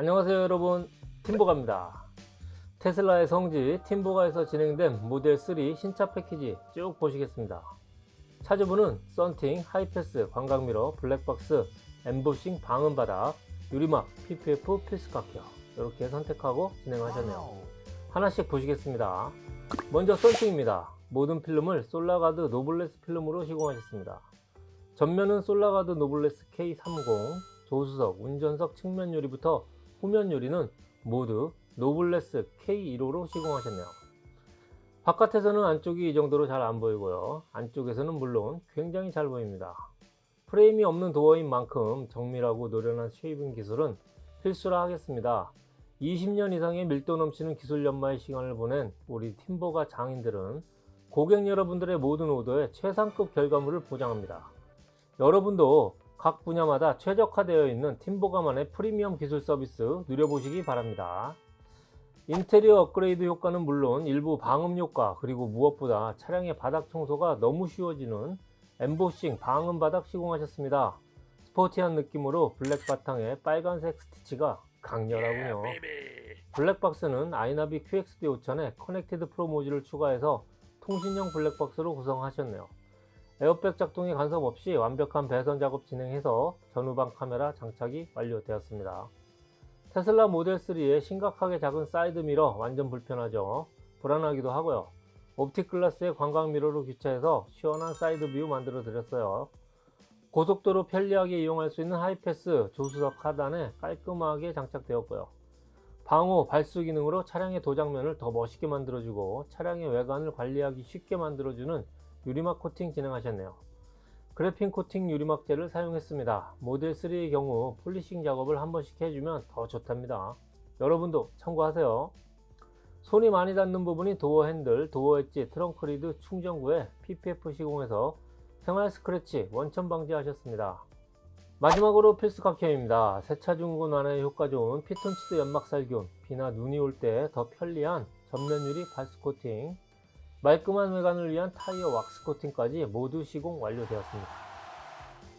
안녕하세요 여러분. 팀보가입니다. 테슬라의 성지 팀보가에서 진행된 모델 3 신차 패키지 쭉 보시겠습니다. 차주분은 썬팅, 하이패스, 관광미러, 블랙박스, 엠보싱, 방음바닥, 유리막, PPF, 필수각형 이렇게 선택하고 진행하셨네요. 하나씩 보시겠습니다. 먼저 썬팅입니다. 모든 필름을 솔라가드 노블레스 필름으로 시공하셨습니다. 전면은 솔라가드 노블레스 K30 조수석, 운전석 측면 유리부터 후면 유리는 모두 노블레스 K15로 시공하셨네요. 바깥에서는 안쪽이 이 정도로 잘 안 보이고요. 안쪽에서는 물론 굉장히 잘 보입니다. 프레임이 없는 도어인 만큼 정밀하고 노련한 쉐이빙 기술은 필수라 하겠습니다. 20년 이상의 밀도 넘치는 기술 연마의 시간을 보낸 우리 팀버가 장인들은 고객 여러분들의 모든 오더에 최상급 결과물을 보장합니다. 여러분도 각 분야마다 최적화되어 있는 팀보가만의 프리미엄 기술 서비스 누려보시기 바랍니다. 인테리어 업그레이드 효과는 물론 일부 방음 효과 그리고 무엇보다 차량의 바닥 청소가 너무 쉬워지는 엠보싱 방음 바닥 시공하셨습니다. 스포티한 느낌으로 블랙 바탕에 빨간색 스티치가 강렬하군요. 블랙박스는 아이나비 QXD 5000에 커넥티드 프로 모듈을 추가해서 통신형 블랙박스로 구성하셨네요. 에어백 작동에 간섭 없이 완벽한 배선 작업 진행해서 전후방 카메라 장착이 완료되었습니다. 테슬라 모델 3의 심각하게 작은 사이드 미러 완전 불편하죠. 불안하기도 하고요. 옵틱 글라스에 관광 미러로 교체해서 시원한 사이드 뷰 만들어 드렸어요. 고속도로 편리하게 이용할 수 있는 하이패스 조수석 하단에 깔끔하게 장착되었고요. 방호, 발수 기능으로 차량의 도장면을 더 멋있게 만들어주고 차량의 외관을 관리하기 쉽게 만들어주는 유리막 코팅 진행하셨네요. 그래핀 코팅 유리막재를 사용했습니다. 모델 3의 경우 폴리싱 작업을 한 번씩 해주면 더 좋답니다. 여러분도 참고하세요. 손이 많이 닿는 부분이 도어 핸들, 도어 엣지, 트렁크 리드, 충전구에 PPF 시공해서 생활 스크래치 원천 방지하셨습니다. 마지막으로 필수 각형입니다. 세차 중고 완화에 효과 좋은 피톤치드 연막 살균, 비나 눈이 올 때 더 편리한 전면 유리 발수 코팅, 말끔한 외관을 위한 타이어 왁스 코팅까지 모두 시공 완료되었습니다.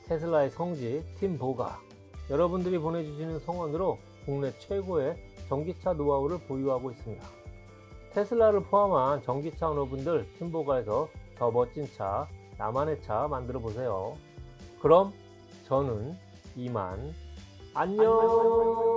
테슬라의 성지 팀 보가 여러분들이 보내주시는 성원으로 국내 최고의 전기차 노하우를 보유하고 있습니다. 테슬라를 포함한 전기차 오너분들 팀보가에서 더 멋진 차, 나만의 차 만들어 보세요. 그럼 저는 이만 안녕.